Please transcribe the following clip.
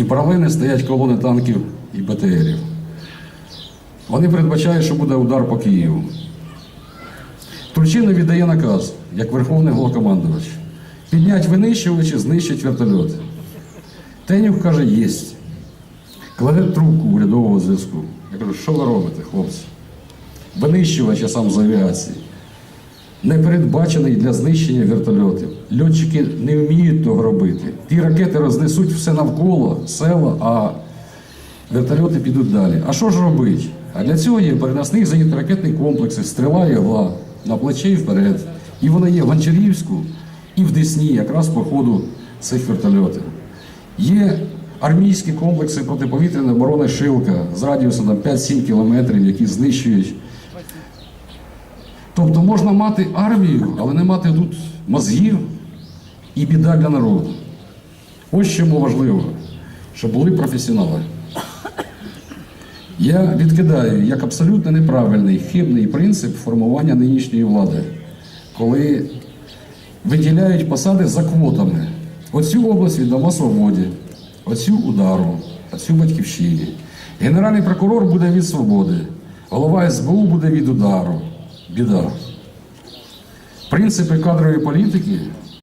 і паралельно стоять колони танків і БТРів. Вони передбачають, що буде удар по Києву. Турчинов віддає наказ, як Верховний Головнокомандувач, піднять винищувачі, знищить вертольоти. Тенюк каже, єсть. Кладе трубку урядового зв'язку. Я кажу, що ви робите, хлопці? Винищувач, я сам з авіації. Не передбачений для знищення вертольотів. Льотчики не вміють того робити. Ті ракети рознесуть все навколо села, а вертольоти підуть далі. А що ж робити? А для цього є переносні зенітно-ракетні комплекси, стріла і на плече і вперед. І вони є в Гончарівську і в Десні, якраз по ходу цих вертольотів. Є армійські комплекси протиповітряної оборони Шилка з радіусом там, 5-7 кілометрів, які знищують. Тобто можна мати армію, але не мати тут мозгів і біда для народу. Ось чому важливо, щоб були професіонали. Я відкидаю як абсолютно неправильний, хибний принцип формування нинішньої влади, коли виділяють посади за квотами. Оцю область віддамо свободі, оцю удару, оцю батьківщині. Генеральний прокурор буде від свободи, голова СБУ буде від удару. Біда. Принципи кадрової політики